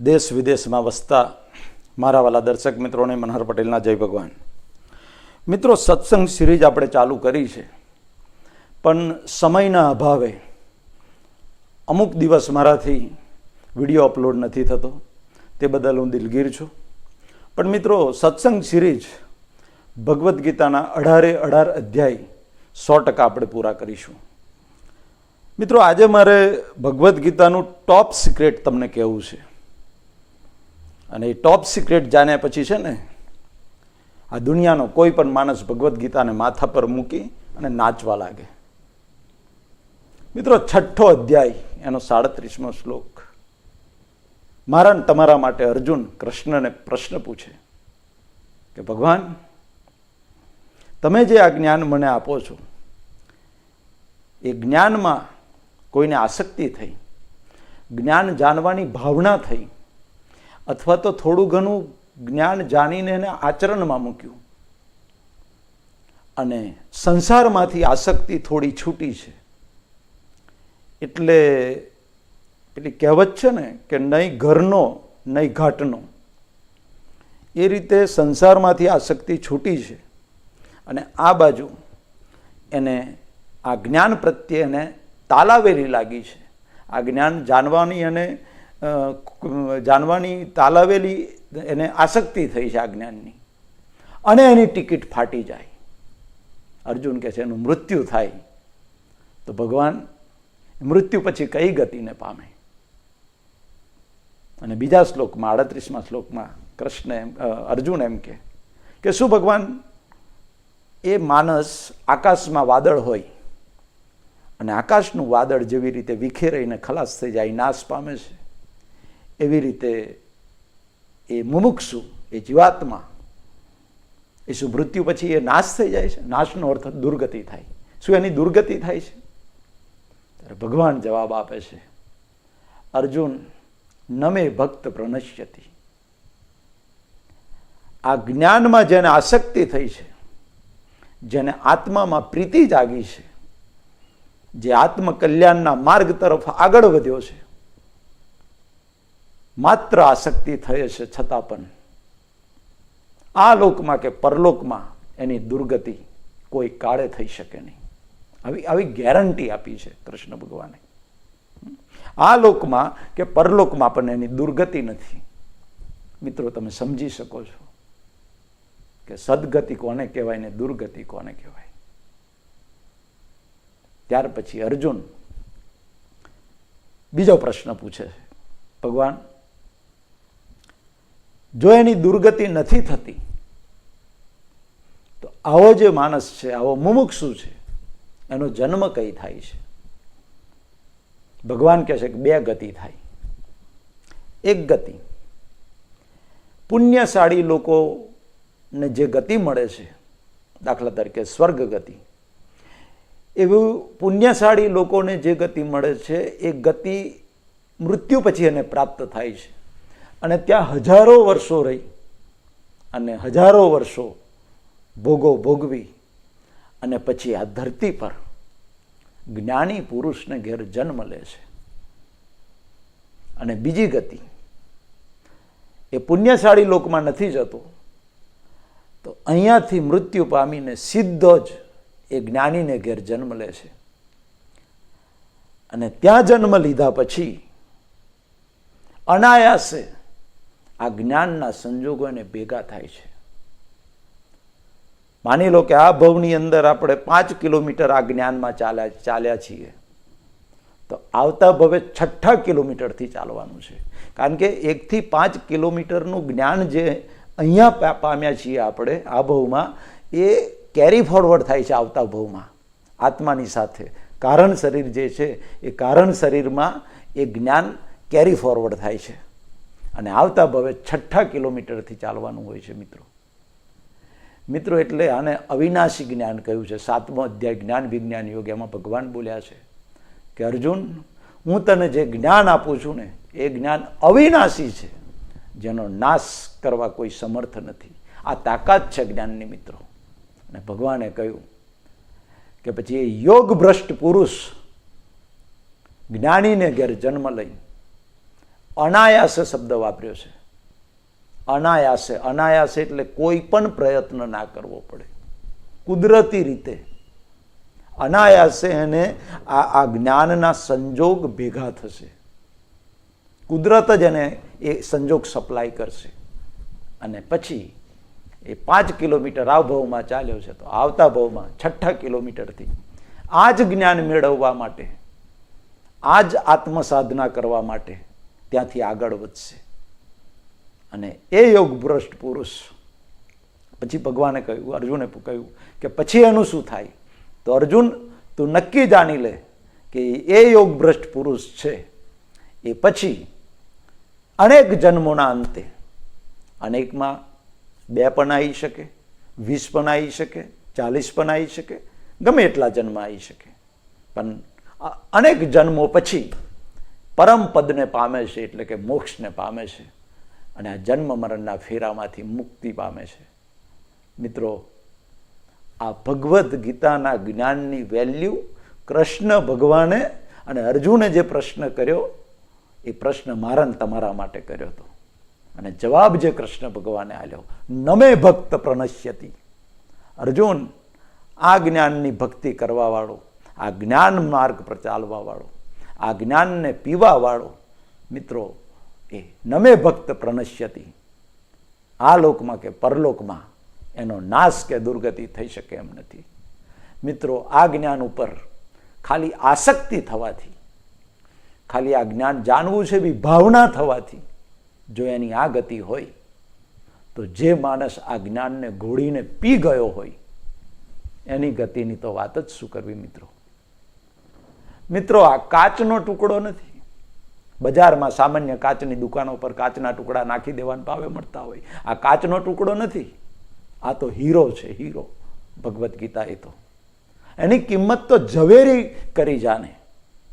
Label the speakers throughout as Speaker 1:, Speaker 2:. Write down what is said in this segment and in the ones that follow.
Speaker 1: દેશ વિદેશમાં વસતા મારા વાલા દર્શક મિત્રોને મનહર પટેલના જય ભગવાન. મિત્રો, સત્સંગ સિરીઝ આપણે ચાલુ કરી છે, પણ સમયના અભાવે અમુક દિવસ મારાથી વીડિયો અપલોડ નથી થતો, તે બદલ હું દિલગીર છું. પણ મિત્રો, સત્સંગ સિરીઝ ભગવદ્ ગીતાના અઢારે અઢાર અધ્યાય સો ટકા આપણે પૂરા કરીશું. મિત્રો, આજે મારે ભગવદ્ ગીતાનું ટોપ સિક્રેટ તમને કહેવું છે. અને એ ટોપ સિક્રેટ જાણ્યા પછી છે ને, આ દુનિયાનો કોઈ પણ માણસ ભગવદ્ ગીતાને માથા પર મૂકી અને નાચવા લાગે. મિત્રો, છઠ્ઠો અધ્યાય, એનો સાડત્રીસમો શ્લોક. મારા તમારા માટે અર્જુન કૃષ્ણને પ્રશ્ન પૂછે કે, ભગવાન, તમે જે આ જ્ઞાન મને આપો છો, એ જ્ઞાનમાં કોઈને આસક્તિ થઈ? જ્ઞાન જાણવાની ભાવના થઈ? અથવા તો થોડું ઘણું જ્ઞાન જાણીને એને આચરણમાં મૂક્યું. અને સંસારમાંથી આસક્તિ થોડી છૂટી છે. એટલે પેલી કહેવત છે ને કે નહીં ઘરનો નહીં ઘાટનો. એ રીતે સંસારમાંથી આસક્તિ છૂટી છે. અને આ બાજુ એને, આ જ્ઞાન પ્રત્યે એને તાલાવેલી લાગી છે. આ જ્ઞાન જાણવાની અને જાણવાની તાલાવેલી એને આસક્તિ થઈ છે આ જ્ઞાનની. અને એની ટિકિટ ફાટી જાય. અર્જુન કહે છે, એનું મૃત્યુ થાય. તો ભગવાન મૃત્યુ પછી કઈ ગતિને પામે? અને બીજા શ્લોકમાં, આડત્રીસમાં શ્લોકમાં કૃષ્ણ એમ અર્જુન એમ કે કે શું ભગવાન, એ માનસ આકાશમાં વાદળ હોય અને આકાશનું વાદળ જેવી રીતે વિખેરાઈને ખલાસ થઈ જાય નાશ પામે છે? એવી રીતે એ મુમુક્ષુ, એ જીવાત્મા, એ શું મૃત્યુ પછી એ નાશ થઈ જાય છે. નાશનો અર્થ દુર્ગતિ થાય. શું એની દુર્ગતિ થાય છે? ત્યારે ભગવાન જવાબ આપે છે, અર્જુન, નમે ભક્ત પ્રનશ્યતી. આ જ્ઞાનમાં જેને આસક્તિ થઈ છે, જેને આત્મામાં પ્રીતિ જાગી છે, જે આત્મકલ્યાણના માર્ગ તરફ આગળ વધ્યો છે માત્ર આસક્તિ થઈ છે છતાં પણ. આ લોકમાં કે પરલોકમાં એની દુર્ગતિ કોઈ કાળે થઈ શકે નહીં. આવી આવી ગેરંટી આપી છે કૃષ્ણ ભગવાને. આ લોકમાં કે પરલોકમાં પણ એની દુર્ગતિ નથી. મિત્રો, તમે સમજી શકો છો કે સદગતિ કોને કહેવાય ને દુર્ગતિ કોને કહેવાય. ત્યાર પછી અર્જુન બીજો પ્રશ્ન પૂછે છે. ભગવાન જો એની દુર્ગતિ નથી થતી, તો આવો જે માણસ છે, આવો મુમુક્ષુ છે, એનો જન્મ કઈ થાય છે? ભગવાન કહે છે કે બે ગતિ થાય. એક ગતિ. પુણ્યશાળી લોકોને જે ગતિ મળે છે, દાખલા તરીકે સ્વર્ગ ગતિ, એવું પુણ્યશાળી લોકોને જે ગતિ મળે છે, એ ગતિ મૃત્યુ પછી એને પ્રાપ્ત થાય છે. અને ત્યાં હજારો વર્ષો રહી અને હજારો વર્ષો ભોગો ભોગવી અને પછી આ ધરતી પર જ્ઞાની પુરુષને ઘેર જન્મ લે છે. અને બીજી ગતિ, એ પુણ્યશાળી લોકમાં નથી જતો, તો અહીંયાથી મૃત્યુ પામીને સીધો જ એ જ્ઞાનીને ઘેર જન્મ લે છે. અને ત્યાં જન્મ લીધા પછી અનાયાસે આ જ્ઞાનના સંજોગો એને ભેગા થાય છે. માની લો કે આ ભવની અંદર આપણે પાંચ કિલોમીટર આ જ્ઞાનમાં ચાલ્યા ચાલ્યા છીએ. તો આવતા ભવે છઠ્ઠા કિલોમીટરથી ચાલવાનું છે. કારણ કે એકથી પાંચ કિલોમીટરનું જ્ઞાન જે અહીંયા પામ્યા છીએ આપણે, આ ભવમાં, એ કેરી ફોરવર્ડ થાય છે આવતા ભવમાં, આત્માની સાથે. કારણ શરીર જે છે, એ કારણ શરીરમાં એ જ્ઞાન કેરી ફોરવર્ડ થાય છે. અને આવતા ભવે છઠ્ઠા કિલોમીટરથી ચાલવાનું હોય છે મિત્રો. મિત્રો એટલે આને અવિનાશી જ્ઞાન કહ્યું છે. સાતમો અધ્યાય જ્ઞાન વિજ્ઞાન યોગ, એમાં ભગવાન બોલ્યા છે કે, અર્જુન, હું તને જે જ્ઞાન આપું છું ને, એ જ્ઞાન અવિનાશી છે, જેનો નાશ કરવા કોઈ સમર્થ નથી. આ તાકાત છે જ્ઞાનની મિત્રો. અને ભગવાને કહ્યું કે, પછી એ યોગ ભ્રષ્ટ પુરુષ જ્ઞાનીને ઘેર જન્મ લઈ અનાયાસે શબ્દ વાપર્યો છે. અનાયાસે અનાયાસે એટલે કોઈ પણ પ્રયત્ન ના કરવો પડે. કુદરતી રીતે. અનાયાસે એને આ આ જ્ઞાનના સંજોગ ભેગા થશે. કુદરત જ એને એ સંજોગ સપ્લાય કરશે. અને પછી એ પાંચ કિલોમીટર આ ભાવમાં ચાલ્યો છે તો આવતા ભાવમાં છઠ્ઠા કિલોમીટરથી આ જ જ્ઞાન મેળવવા માટે, આ જ આત્મસાધના કરવા માટે ત્યાંથી આગળ વધશે. અને એ યોગ ભ્રષ્ટ પુરુષ. પછી ભગવાને કહ્યું, અર્જુને કહ્યું કે પછી એનું શું થાય? તો અર્જુન, તું નક્કી જાણી લે કે એ યોગ ભ્રષ્ટ પુરુષ છે. એ પછી અનેક જન્મોના અંતે અનેકમાં બે પણ આવી શકે, વીસ પણ આવી શકે, ચાલીસ પણ આવી શકે, ગમે એટલા જન્મ આવી શકે. પણ અનેક જન્મો પછી પરમ પદને પામે છે એટલે કે મોક્ષને પામે છે અને આ જન્મ મરણના ફેરામાંથી મુક્તિ પામે છે. મિત્રો, આ ભગવદ્ ગીતાના જ્ઞાનની વેલ્યુ કૃષ્ણ ભગવાને અને અર્જુને જે પ્રશ્ન કર્યો, એ પ્રશ્ન મારા તમારા માટે કર્યો હતો. અને જવાબ જે કૃષ્ણ ભગવાને આલ્યો નમે ભક્ત પ્રનશ્યતી અર્જુન, આ જ્ઞાનની ભક્તિ કરવાવાળો, આ જ્ઞાન માર્ગ પર ચાલવા વાળો આ જ્ઞાનને પીવાવાળો મિત્રો એ નમે ભક્ત પ્રનશ્યતી. આ લોકમાં કે પરલોકમાં એનો નાશ કે દુર્ગતિ થઈ શકે એમ નથી. મિત્રો, આ જ્ઞાન ઉપર ખાલી આસક્તિ થવાથી, ખાલી આ જ્ઞાન જાણવું છે બી ભાવના થવાથી જો એની આ ગતિ હોય, તો જે માણસ આ જ્ઞાનને ઘોડીને પી ગયો હોય, એની ગતિની તો વાત જ શું કરવી મિત્રો? મિત્રો, આ કાચનો ટુકડો નથી. બજારમાં સામાન્ય કાચની દુકાનો પર કાચના ટુકડા નાખી દેવાના ભાવે મળતા હોય. આ કાચનો ટુકડો નથી. આ તો હીરો છે, હીરો. ભગવદ્ ગીતા એ તો. એની કિંમત તો ઝવેરી કરી જાણે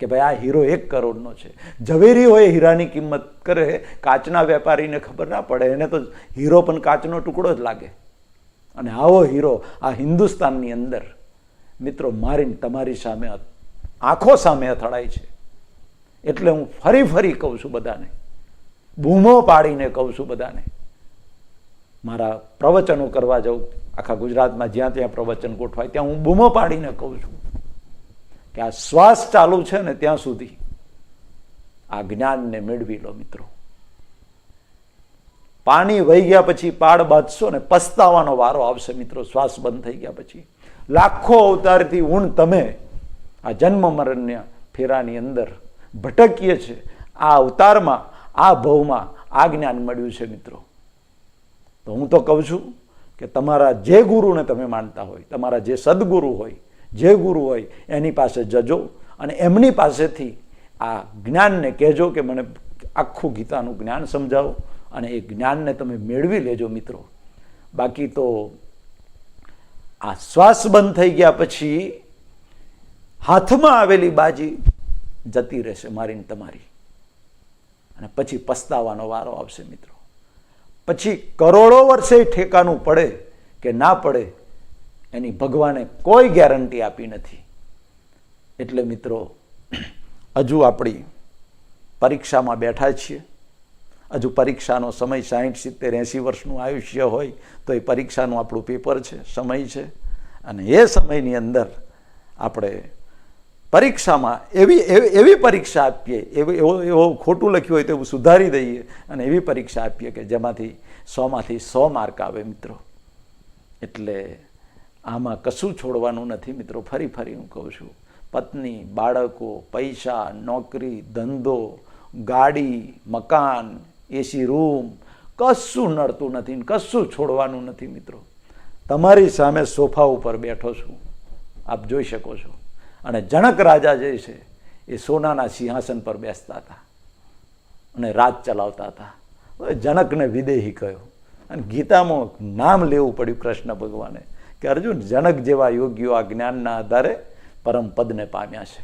Speaker 1: કે ભાઈ આ હીરો એક કરોડનો છે. ઝવેરી હોય, હીરાની કિંમત કરે, કાચના વેપારીને ખબર ના પડે. એને તો હીરો પણ કાચનો ટુકડો જ લાગે. અને આવો હીરો આ હિન્દુસ્તાનની અંદર, મિત્રો, મારીને તમારી સામે આંખો સામે અથડાય છે. એટલે હું ફરી ફરી કહું છું બધાને. બૂમો પાડીને કહું છું બધાને. મારા પ્રવચનો કરવા જાઉં. આખા ગુજરાતમાં જ્યાં ત્યાં પ્રવચન ગોઠવાય, ત્યાં હું બૂમો પાડીને કહું છું કે આ શ્વાસ ચાલુ છે ને ત્યાં સુધી આ જ્ઞાનને મેળવી લો મિત્રો. પાણી વહી ગયા પછી પાડ બાંધશો ને પસ્તાવાનો વારો આવશે મિત્રો. શ્વાસ બંધ થઈ ગયા પછી. લાખો અવતારથી ઊણ તમે આ જન્મ મરણ્ય ફેરાની અંદર ભટકીએ છે. આ અવતારમાં, આ ભવમાં આ જ્ઞાન મળ્યું છે મિત્રો. તો હું તો કહું છું કે તમારા જે ગુરુને તમે માનતા હોય, તમારા જે સદગુરુ હોય, જે ગુરુ હોય, એની પાસે જજો અને એમની પાસેથી આ જ્ઞાનને કહેજો કે મને આખું ગીતાનું જ્ઞાન સમજાવો અને એ જ્ઞાનને તમે મેળવી લેજો મિત્રો. બાકી તો આ શ્વાસ બંધ થઈ ગયા પછી હાથમાં આવેલી બાજી જતી રહેશે મારીને તમારી. અને પછી પસ્તાવાનો વારો આવશે મિત્રો. પછી કરોડો વર્ષે ઠેકાનું પડે કે ના પડે, એની ભગવાને કોઈ ગેરંટી આપી નથી. એટલે મિત્રો, હજુ આપણી પરીક્ષામાં બેઠા છીએ. હજુ પરીક્ષાનો સમય સાહીઠ, સિત્તેર, એંસી વર્ષનું આયુષ્ય હોય તો એ પરીક્ષાનું આપણું પેપર છે, સમય છે. અને એ સમયની અંદર આપણે પરીક્ષામાં એવી એવી પરીક્ષા આપીએ, એવી એવો એવો ખોટું લખ્યું હોય તો એવું સુધારી દઈએ અને એવી પરીક્ષા આપીએ કે જેમાંથી સોમાંથી સો માર્ક આવે મિત્રો. એટલે આમાં કશું છોડવાનું નથી મિત્રો, ફરી ફરી હું કહું છું. પત્ની, બાળકો, પૈસા, નોકરી, ધંધો, ગાડી, મકાન એસી રૂમ કશું નડતું નથી કશું છોડવાનું નથી મિત્રો. તમારી સામે સોફા ઉપર બેઠો છું. આપ જોઈ શકો છો. અને જનક રાજા જે છે, એ સોનાના સિંહાસન પર બેસતા હતા અને રાજ ચલાવતા હતા. હવે જનકને વિદેહી કહ્યો અને ગીતામાં નામ લેવું પડ્યું કૃષ્ણ ભગવાને, કે અર્જુન, જનક જેવા યોગીઓ આ જ્ઞાનના આધારે પરમ પદને પામ્યા છે.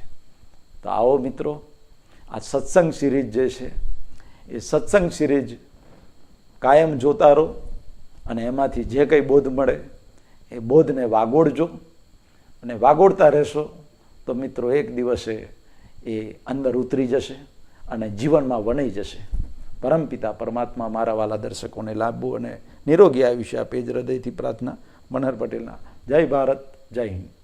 Speaker 1: તો આવો મિત્રો, આ સત્સંગ સિરીઝ જે છે, એ સત્સંગ સિરીઝ કાયમ જોતા રહો અને એમાંથી જે કંઈ બોધ મળે, એ બોધને વાગોડજો અને વાગોડતા રહેશો. તો મિત્રો, એક દિવસે એ અંદર ઉતરી જશે અને જીવનમાં વણાઈ જશે. પરમપિતા પરમાત્મા મારા વાલા દર્શકોને લાભવું અને નિરોગી આયુષ્ય આપે જ હૃદયથી પ્રાર્થના. મનહર પટેલના, જય ભારત, જય હિન્દ.